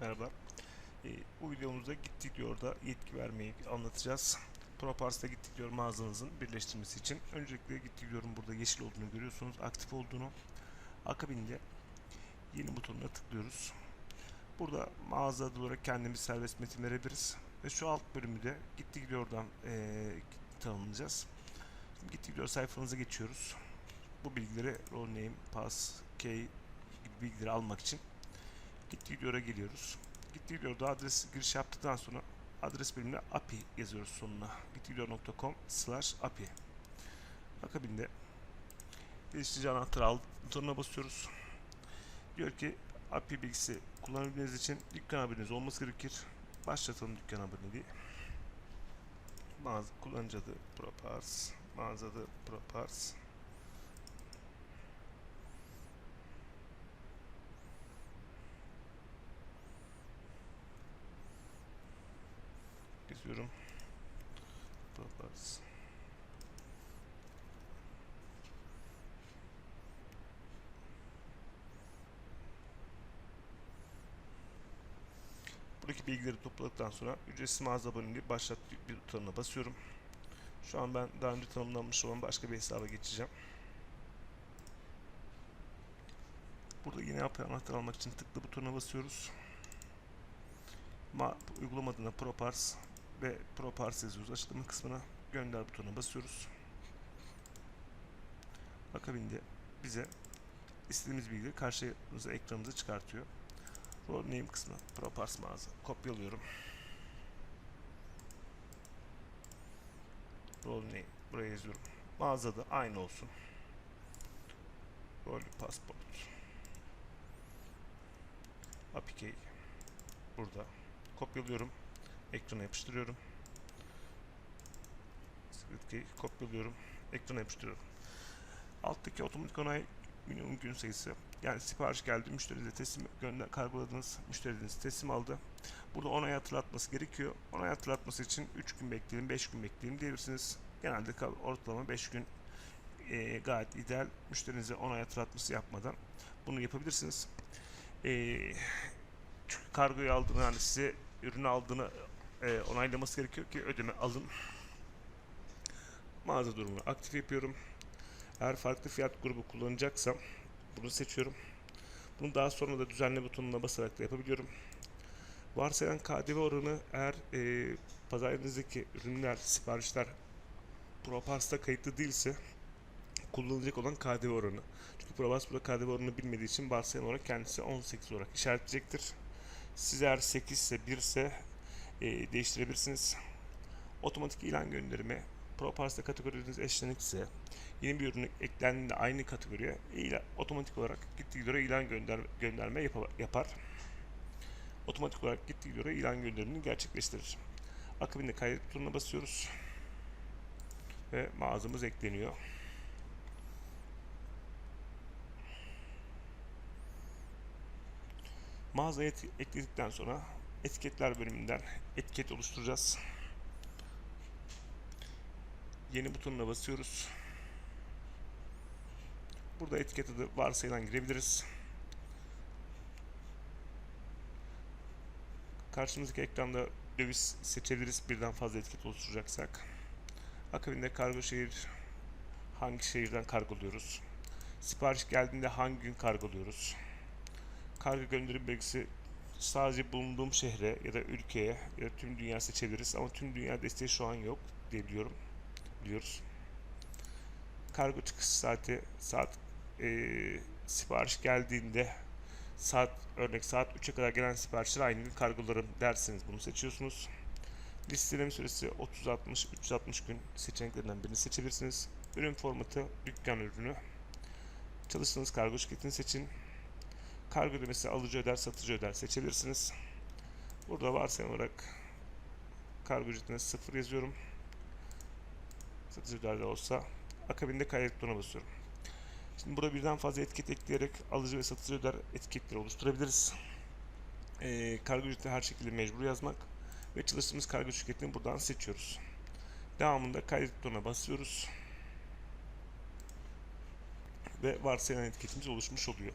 Merhaba. Ee, bu videomuzda gittik diyor da yetki vermeyi anlatacağız. Propars'ta gittik diyor mağazanızın birleştirmesi için. Öncelikle gittik diyorum burada yeşil olduğunu görüyorsunuz. Aktif olduğunu. Akabinde yeni butonuna tıklıyoruz. Burada mağaza adı olarak kendimiz serbest metin verebiliriz. Ve şu alt bölümü de gittik gidiyordan ee, tanımlayacağız. Şimdi gittik diyor sayfanıza geçiyoruz. Bu bilgileri role name, pass, key gibi bilgileri almak için Gitti gidiyor'a geliyoruz. Gitti gidiyor'da adres giriş yaptıktan sonra adres bölümüne API yazıyoruz sonuna. gittigidiyor.com slash API. Akabinde geliştirici anahtarı al butonuna basıyoruz. Diyor ki API bilgisi kullanabilmeniz için dükkan haberiniz olması gerekir. Başlatalım dükkan aboneliği. Mağaza kullanıcı adı Propars, mağaza adı Propars. Geziyorum. Propars. Buradaki bilgileri topladıktan sonra ücretsiz mağaza aboneliği başlat bir butonuna basıyorum. Şu an ben daha önce tanımlanmış olan başka bir hesaba geçeceğim. Burada yine API anahtar almak için tıklı butonuna basıyoruz. Ma uygulama adına Propars ve Propars yazıyoruz. Açıklama kısmına gönder butonuna basıyoruz. Akabinde bize istediğimiz bilgileri karşımıza ekranımıza çıkartıyor. Role name kısmı Propars mağaza. Kopyalıyorum. Role name buraya yazıyorum. Mağazada aynı olsun. Role passport. APK burada. Kopyalıyorum. Ekrana yapıştırıyorum. Script kopyalıyorum. Ekrana yapıştırıyorum. Alttaki otomatik onay minimum gün sayısı. Yani sipariş geldi, müşterinize teslim gönder, kargoladınız, müşteriniz teslim aldı. Burada onay hatırlatması gerekiyor. Onay hatırlatması için 3 gün bekleyelim, 5 gün bekleyelim diyebilirsiniz. Genelde ortalama 5 gün e, gayet ideal. Müşterinize onay hatırlatması yapmadan bunu yapabilirsiniz. E, çünkü kargoyu aldığını yani size ürünü aldığını e, onaylaması gerekiyor ki ödeme alın. Mağaza durumunu aktif yapıyorum. Eğer farklı fiyat grubu kullanacaksam bunu seçiyorum. Bunu daha sonra da düzenle butonuna basarak da yapabiliyorum. Varsayılan KDV oranı eğer e, pazarınızdaki ürünler, siparişler Propars'ta kayıtlı değilse kullanılacak olan KDV oranı. Çünkü Probars burada KDV oranını bilmediği için varsayılan olarak kendisi 18 olarak işaretleyecektir. Siz eğer 8 ise 1 ise e, değiştirebilirsiniz. Otomatik ilan gönderimi Propars'ta kategoriniz eşlenikse yeni bir ürün eklendiğinde aynı kategoriye ilan, otomatik olarak gittiği göre ilan gönder, gönderme yapa- yapar. Otomatik olarak gittiği göre ilan gönderimini gerçekleştirir. Akabinde kaydet butonuna basıyoruz. Ve mağazamız ekleniyor. Mağazaya ekledikten sonra etiketler bölümünden etiket oluşturacağız. Yeni butonuna basıyoruz. Burada etiket adı varsayılan girebiliriz. Karşımızdaki ekranda döviz seçebiliriz birden fazla etiket oluşturacaksak. Akabinde kargo şehir hangi şehirden kargoluyoruz? Sipariş geldiğinde hangi gün kargoluyoruz? Kargo gönderim belgesi sadece bulunduğum şehre ya da ülkeye ya da tüm dünya seçebiliriz ama tüm dünya desteği şu an yok diye biliyorum. Biliyoruz. Kargo çıkış saati saat eee, sipariş geldiğinde saat örnek saat 3'e kadar gelen siparişler aynı gün kargolarım derseniz bunu seçiyorsunuz. Listeleme süresi 30-60, 360 gün seçeneklerinden birini seçebilirsiniz. Ürün formatı dükkan ürünü. Çalıştığınız kargo şirketini seçin. Kargo ödemesi alıcı öder, satıcı öder seçebilirsiniz. Burada varsayım olarak kargo ücretine 0 yazıyorum. Satıcı öder de olsa akabinde kaydet butonuna basıyorum. Şimdi burada birden fazla etiket ekleyerek alıcı ve satıcı öder etiketleri oluşturabiliriz. Ee, kargo ücreti her şekilde mecbur yazmak ve çalıştığımız kargo şirketini buradan seçiyoruz. Devamında kaydet butonuna basıyoruz ve varsayılan etiketimiz oluşmuş oluyor.